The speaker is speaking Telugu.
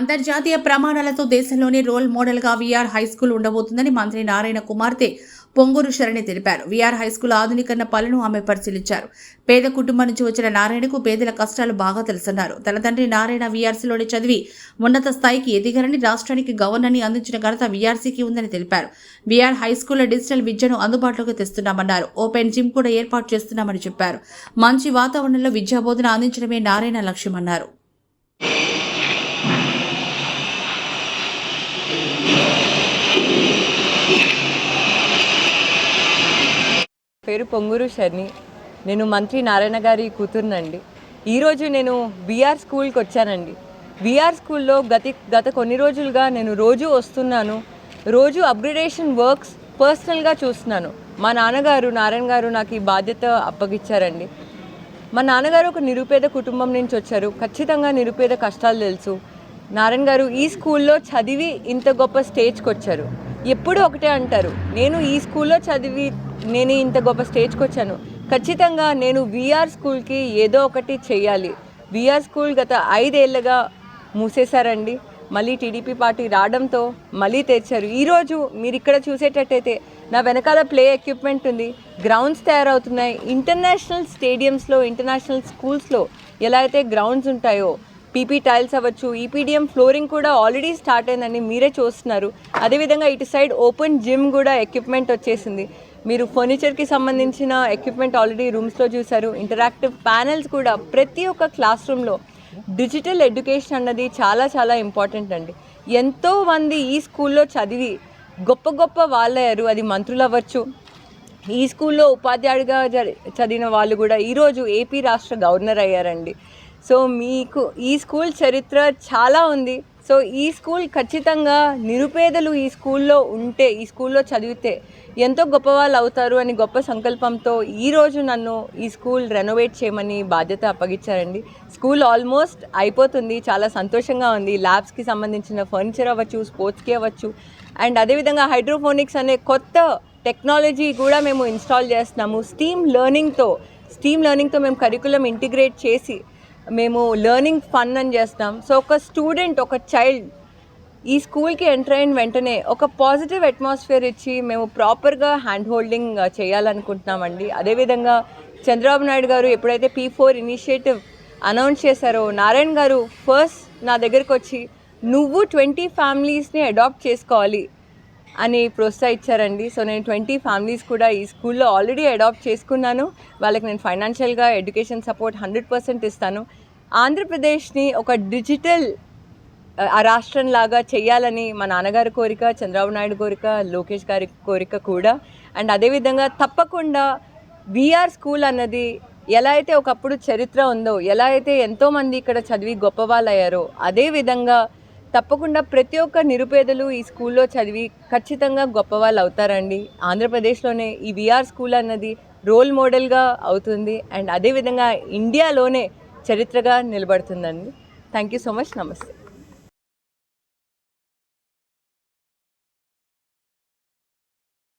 అంతర్జాతీయ ప్రమాణాలతో దేశంలోనే రోల్ మోడల్గా వీఆర్ హై స్కూల్ ఉండబోతుందని మంత్రి నారాయణ కుమార్తె పొంగూరు శరణి తెలిపారు. వీఆర్ హై స్కూల్ ఆధునీకరణ పనులను ఆమె పరిశీలించారు. పేద కుటుంబం నుంచి వచ్చిన నారాయణకు పేదల కష్టాలు బాగా తెలుసన్నారు. తన తండ్రి నారాయణ వీఆర్సీలోనే చదివి ఉన్నత స్థాయికి ఎదిగారని రాష్ట్రానికి గవర్నర్ని అందించిన ఘనత వీఆర్సీకి ఉందని తెలిపారు. వీఆర్ హై స్కూల్లో డిజిటల్ విద్యను అందుబాటులోకి తెస్తున్నామన్నారు. ఓపెన్ జిమ్ కూడా ఏర్పాటు చేస్తున్నామని చెప్పారు. మంచి వాతావరణంలో విద్యాబోధన అందించడమే నారాయణ లక్ష్యమన్నారు. పేరు పొంగూరు షర్ని నేను మంత్రి నారాయణ గారి కూతురునండి. ఈరోజు నేను బీఆర్ స్కూల్కి వచ్చానండి. బీఆర్ స్కూల్లో గతి గత కొన్ని రోజులుగా నేను రోజు వస్తున్నాను. రోజు అప్గ్రేడేషన్ వర్క్స్ పర్సనల్గా చూస్తున్నాను. మా నాన్నగారు నారాయణ గారు నాకు ఈ బాధ్యత అప్పగిచ్చారండి. మా నాన్నగారు ఒక నిరుపేద కుటుంబం నుంచి వచ్చారు. ఖచ్చితంగా నిరుపేద కష్టాలు తెలుసు. నారాయణ గారు ఈ స్కూల్లో చదివి ఇంత గొప్ప స్టేజ్కి వచ్చారు. ఎప్పుడూ ఒకటే అంటారు. నేను ఈ స్కూల్లో చదివి నేను ఇంత గొప్ప స్టేజ్కి వచ్చాను. ఖచ్చితంగా నేను విఆర్ స్కూల్కి ఏదో ఒకటి చేయాలి. విఆర్ స్కూల్ గత ఐదేళ్ళుగా మూసేశారండి. మళ్ళీ టీడీపీ పార్టీ రావడంతో మళ్ళీ తెచ్చారు ఈరోజు మీరు ఇక్కడ చూసేటట్టయితే నా వెనకాల ప్లే ఎక్విప్మెంట్ ఉంది. గ్రౌండ్స్ తయారవుతున్నాయి. ఇంటర్నేషనల్ స్టేడియంస్లో ఇంటర్నేషనల్ స్కూల్స్లో ఎలా అయితే గ్రౌండ్స్ ఉంటాయో పీపీ టైల్స్ అవ్వచ్చు ఈపీడిఎం ఫ్లోరింగ్ కూడా ఆల్రెడీ స్టార్ట్ అయిందని మీరే చూస్తున్నారు. అదేవిధంగా ఇటు సైడ్ ఓపెన్ జిమ్ కూడా ఎక్విప్మెంట్ వచ్చేసింది. మీరు ఫర్నిచర్కి సంబంధించిన ఎక్విప్మెంట్ ఆల్రెడీ రూమ్స్లో చూశారు. ఇంటరాక్టివ్ ప్యానెల్స్ కూడా ప్రతి ఒక్క క్లాస్ రూమ్లో డిజిటల్ ఎడ్యుకేషన్ అన్నది చాలా చాలా ఇంపార్టెంట్ అండి. ఎంతోమంది ఈ స్కూల్లో చదివి గొప్ప గొప్ప వాళ్ళయ్యారు. అది మంత్రులు అవ్వచ్చు. ఈ స్కూల్లో ఉపాధ్యాయుడిగా చదివిన వాళ్ళు కూడా ఈరోజు ఏపీ రాష్ట్ర గవర్నర్ అయ్యారండి. సో మీకు ఈ స్కూల్ చరిత్ర చాలా ఉంది. సో ఈ స్కూల్ ఖచ్చితంగా నిరుపేదలు ఈ స్కూల్లో ఉంటే ఈ స్కూల్లో చదివితే ఎంతో గొప్ప వాళ్ళు అవుతారు అని గొప్ప సంకల్పంతో ఈరోజు నన్ను ఈ స్కూల్ రెనోవేట్ చేయమని బాధ్యత అప్పగించారండి. స్కూల్ ఆల్మోస్ట్ అయిపోతుంది. చాలా సంతోషంగా ఉంది. ల్యాబ్స్కి సంబంధించిన ఫర్నిచర్ అవ్వచ్చు స్పోర్ట్స్కి అవ్వచ్చు. అండ్ అదేవిధంగా హైడ్రోఫోనిక్స్ అనే కొత్త టెక్నాలజీ కూడా మేము ఇన్స్టాల్ చేస్తున్నాము. స్టీమ్ లెర్నింగ్తో స్టీమ్ లెర్నింగ్తో మేము కరికులం ఇంటిగ్రేట్ చేసి మేము లెర్నింగ్ ఫన్ అని చేస్తాం. సో ఒక స్టూడెంట్ ఒక చైల్డ్ ఈ స్కూల్కి ఎంటర్ అయిన వెంటనే ఒక పాజిటివ్ అట్మాస్ఫియర్ ఇచ్చి మేము ప్రాపర్గా హ్యాండ్ హోల్డింగ్ చేయాలనుకుంటున్నామండి. అదేవిధంగా చంద్రబాబు నాయుడు గారు ఎప్పుడైతే పీ ఫోర్ ఇనిషియేటివ్ అనౌన్స్ చేశారో నారాయణ గారు ఫస్ట్ నా దగ్గరికి వచ్చి నువ్వు ట్వంటీ ఫ్యామిలీస్ని అడాప్ట్ చేసుకోవాలి. అని ప్రోత్సహించారండి. సో నేను ట్వంటీ ఫ్యామిలీస్ కూడా ఈ స్కూల్లో ఆల్రెడీ అడాప్ట్ చేసుకున్నాను. వాళ్ళకి నేను ఫైనాన్షియల్గా ఎడ్యుకేషన్ సపోర్ట్ హండ్రెడ్ పర్సెంట్ ఇస్తాను. ఆంధ్రప్రదేశ్ని ఒక డిజిటల్ ఆ రాష్ట్రం లాగా చేయాలని మా నాన్నగారి కోరిక చంద్రబాబు నాయుడు కోరిక లోకేష్ గారి కోరిక కూడా. అండ్ అదేవిధంగా తప్పకుండా విఆర్ స్కూల్ అన్నది ఎలా అయితే ఒకప్పుడు చరిత్ర ఉందో ఎలా అయితే ఎంతోమంది ఇక్కడ చదివి గొప్ప వాళ్ళు అయ్యారో అదేవిధంగా తప్పకుండా ప్రతి ఒక్క నిరుపేదలు ఈ స్కూల్లో చదివి ఖచ్చితంగా గొప్ప వాళ్ళు అవుతారండి. ఆంధ్రప్రదేశ్లోనే ఈ విఆర్ స్కూల్ అన్నది రోల్ మోడల్గా అవుతుంది. అండ్ అదేవిధంగా ఇండియాలోనే చరిత్రగా నిలబడుతుందండి. Thank you so much. నమస్తే.